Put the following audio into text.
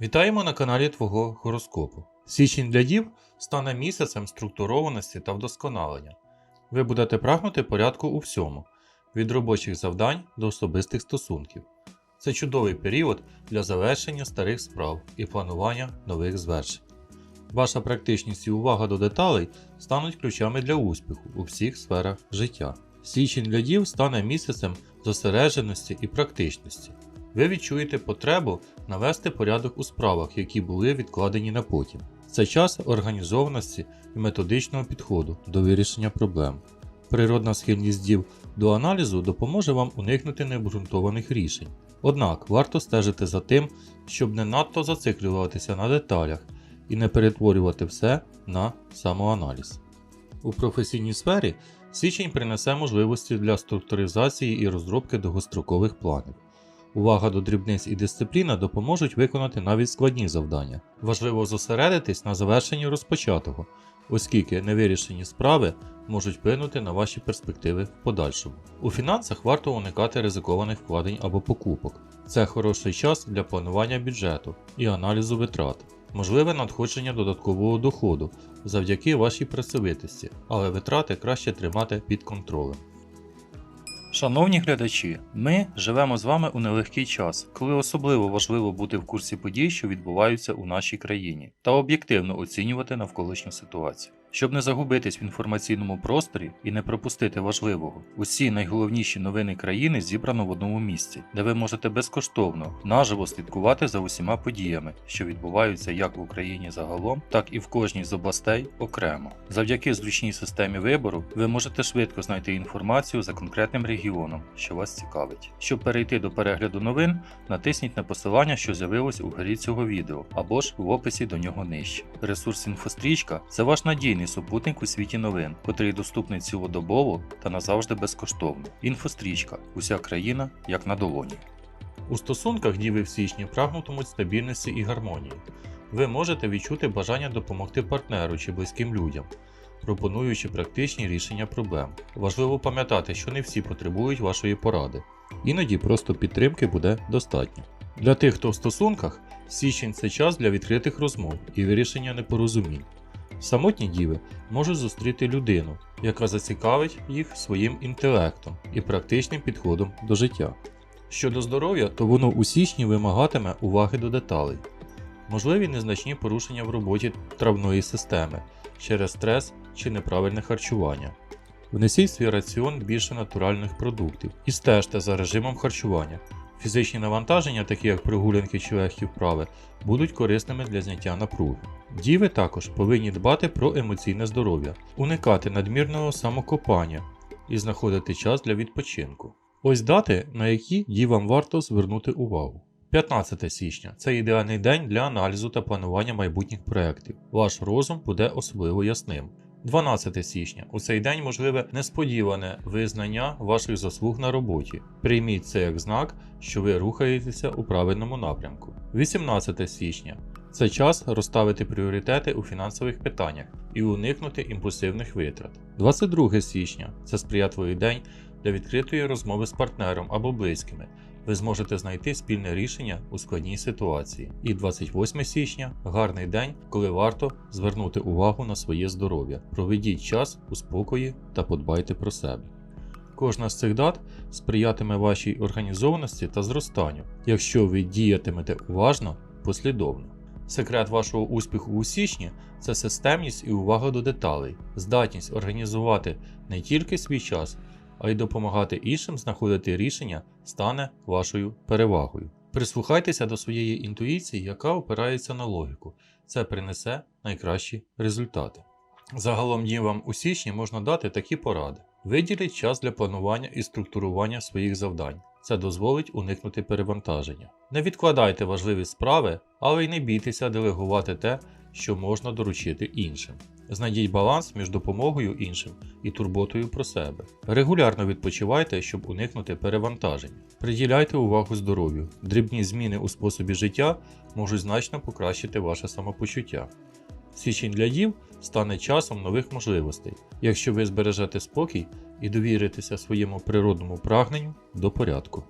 Вітаємо на каналі Твого гороскопу. Січень для дів стане місяцем структурованості та вдосконалення. Ви будете прагнути порядку у всьому, від робочих завдань до особистих стосунків. Це чудовий період для завершення старих справ і планування нових звершень. Ваша практичність і увага до деталей стануть ключами для успіху у всіх сферах життя. Січень для дів стане місяцем зосередженості і практичності. Ви відчуєте потребу навести порядок у справах, які були відкладені на потім. Це час організованості і методичного підходу до вирішення проблем. Природна схильність дів до аналізу допоможе вам уникнути необґрунтованих рішень. Однак варто стежити за тим, щоб не надто зациклюватися на деталях і не перетворювати все на самоаналіз. У професійній сфері січень принесе можливості для структуризації і розробки довгострокових планів. Увага до дрібниць і дисципліна допоможуть виконати навіть складні завдання. Важливо зосередитись на завершенні розпочатого, оскільки невирішені справи можуть вплинути на ваші перспективи в подальшому. У фінансах варто уникати ризикованих вкладень або покупок. Це хороший час для планування бюджету і аналізу витрат. Можливе надходження додаткового доходу завдяки вашій працьовитості, але витрати краще тримати під контролем. Шановні глядачі, ми живемо з вами у нелегкий час, коли особливо важливо бути в курсі подій, що відбуваються у нашій країні, та об'єктивно оцінювати навколишню ситуацію. Щоб не загубитись в інформаційному просторі і не пропустити важливого, усі найголовніші новини країни зібрано в одному місці, де ви можете безкоштовно наживо слідкувати за усіма подіями, що відбуваються як в Україні загалом, так і в кожній з областей окремо. Завдяки зручній системі вибору ви можете швидко знайти інформацію за конкретним регіоном, що вас цікавить. Щоб перейти до перегляду новин, натисніть на посилання, що з'явилось у горі цього відео, або ж в описі до нього нижче. Ресурс інфострічка це ваш надійний супутник у світі новин, котрий доступний цілодобово та назавжди безкоштовно. Інфострічка уся країна як на долоні. У стосунках діви в січні прагнутимуть стабільності і гармонії. Ви можете відчути бажання допомогти партнеру чи близьким людям, пропонуючи практичні рішення проблем. Важливо пам'ятати, що не всі потребують вашої поради. Іноді просто підтримки буде достатньо. Для тих, хто в стосунках, січень це час для відкритих розмов і вирішення непорозумінь. Самотні діви можуть зустріти людину, яка зацікавить їх своїм інтелектом і практичним підходом до життя. Щодо здоров'я, то воно у січні вимагатиме уваги до деталей. Можливі незначні порушення в роботі травної системи через стрес чи неправильне харчування. Внесіть свій раціон більше натуральних продуктів і стежте за режимом харчування. Фізичні навантаження, такі як прогулянки чи легкі вправи, будуть корисними для зняття напруги. Діви також повинні дбати про емоційне здоров'я, уникати надмірного самокопання і знаходити час для відпочинку. Ось дати, на які дівам варто звернути увагу. 15 січня це ідеальний день для аналізу та планування майбутніх проєктів. Ваш розум буде особливо ясним. 12 січня у цей день можливе несподіване визнання ваших заслуг на роботі. Прийміть це як знак, що ви рухаєтеся у правильному напрямку. 18 січня це час розставити пріоритети у фінансових питаннях і уникнути імпульсивних витрат. 22 січня це сприятливий день для відкритої розмови з партнером або близькими. Ви зможете знайти спільне рішення у складній ситуації. І 28 січня гарний день, коли варто звернути увагу на своє здоров'я. Проведіть час у спокої та подбайте про себе. Кожна з цих дат сприятиме вашій організованості та зростанню, якщо ви діятимете уважно, послідовно. Секрет вашого успіху у січні це системність і увага до деталей, здатність організувати не тільки свій час, а й допомагати іншим знаходити рішення стане вашою перевагою. Прислухайтеся до своєї інтуїції, яка опирається на логіку. Це принесе найкращі результати. Загалом днівам у січні можна дати такі поради: виділіть час для планування і структурування своїх завдань. Це дозволить уникнути перевантаження. Не відкладайте важливі справи, але й не бійтеся делегувати те, що можна доручити іншим. Знайдіть баланс між допомогою іншим і турботою про себе. Регулярно відпочивайте, щоб уникнути перевантажень. Приділяйте увагу здоров'ю. Дрібні зміни у способі життя можуть значно покращити ваше самопочуття. Січень для дів стане часом нових можливостей, якщо ви збережете спокій і довіритеся своєму природному прагненню до порядку.